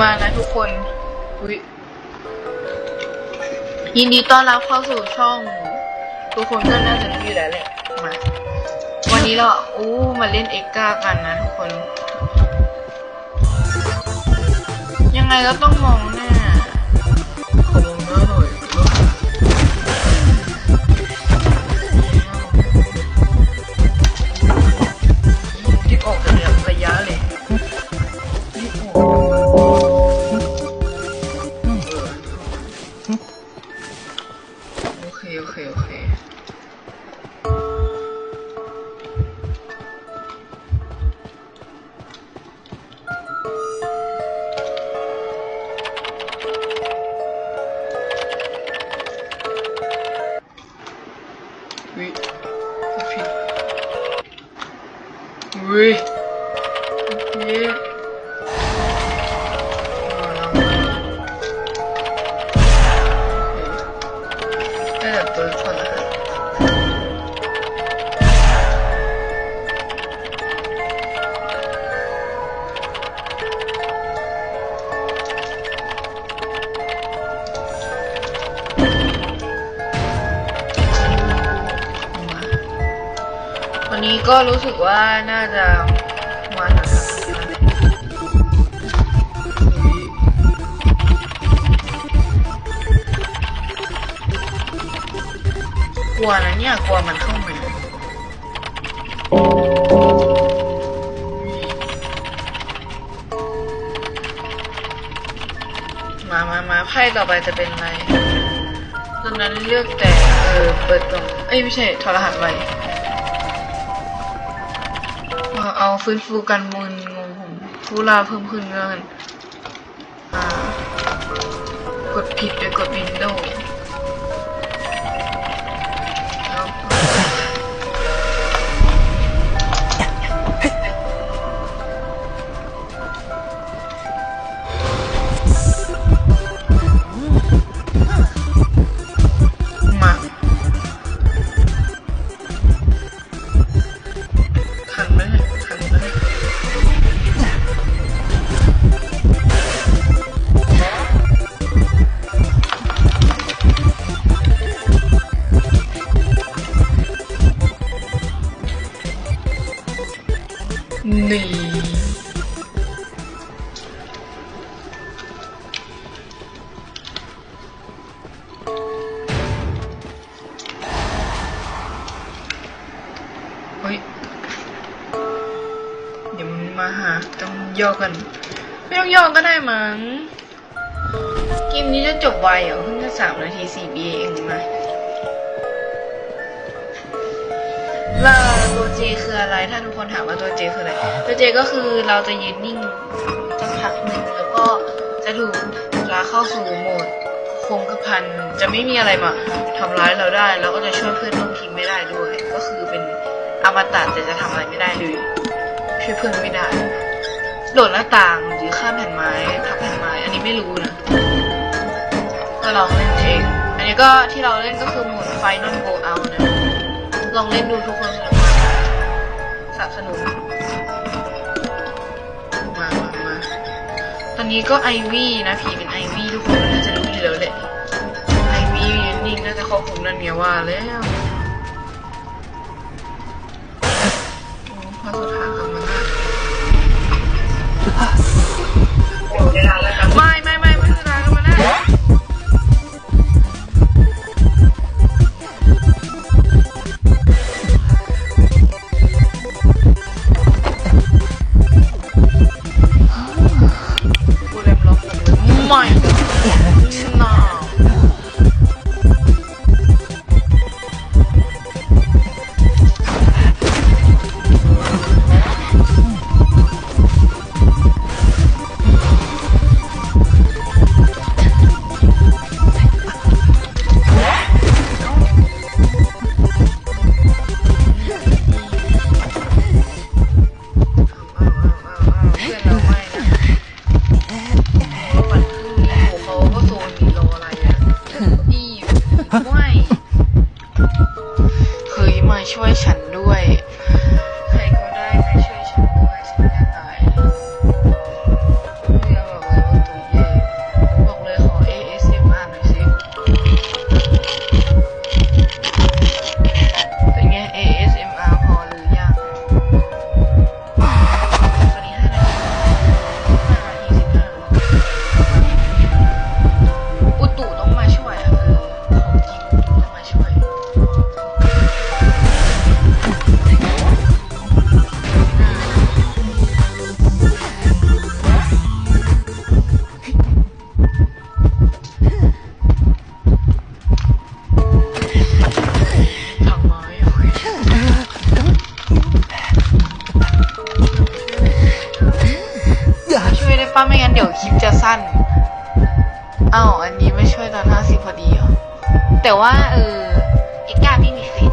มานะทุกคนยินดีต้อนรับเข้าสู่ช่อง ทุกคนก็น่าจะรู้อยู่แล้วแหละมา วันนี้เราอู้มาเล่นเอ็กกากันนะทุกคน ยังไงก็ต้องมองหน้าขอลงหน้าหน่อย โอเคโอเคโอ วันนี้ก็รู้สึกว่าน่าจะมาทางทางกลัวนะเนี่ยกลัวมันเข้ามามามามาไพ่ต่อไปจะเป็นอะไรตอนนั้นเลือกแต่ เออ เปิดกล่อง เอ้ย ไม่ใช่ ทรหัสไว้ เอาฟื้นฟูการมึนงงผมฟูลาเพิ่มขึ้นเงินกดผิดโดยกดวินโดว์ นี่เฮ้ยเดี๋ยวมันมาหาต้องย่อกัน ไม่ต้องย่อก็ได้มั้งเกมนี้จะจบไวเหรอเพิ่งจะสามนาทีสี่บีเองนะ แล้วตัวเจคืออะไร ถ้าทุกคนถามว่าตัวเจคืออะไร ตัวเจก็คือเราจะยืนนิ่งสักพักหนึ่งแล้วก็จะถูกลากเข้าสู่โหมดคงกระพันจะไม่มีอะไรมาทำร้ายเราได้ แล้วก็จะช่วยเพื่อนร่วมทีมไม่ได้ด้วย ก็คือเป็นอมตะแต่จะทำอะไรไม่ได้เลยช่วยเพื่อนไม่ได้ โดดหน้าต่างหรือข้ามแผ่นไม้ทับแผ่นไม้ อันนี้ไม่รู้นะก็ลองเล่นเองอันนี้ก็ที่เราเล่นก็คือโหมดไฟนอลโกเอานะ ลองเล่นดูทุกคนสนุกมากสนับสนุนมามามาตอนนี้ก็ไอวี่นะผีเป็นไอวี่ทุกคนน่าจะรู้อยู่แล้วแหละไอวี่ยืนนิ่งน่าจะครอบคุมนั่นเมียว่าแล้ว ช่วยฉันด้วย ใครก็ได้มาช่วยฉันด้วยฉันจะตายเพื่อบอกว่าตัวป้า จะสั้นอ้าวอันนี้ไม่ช่วยตอนห้าสิบพอดีเหรอแต่ว่าเอออีกาไม่มีเฟซ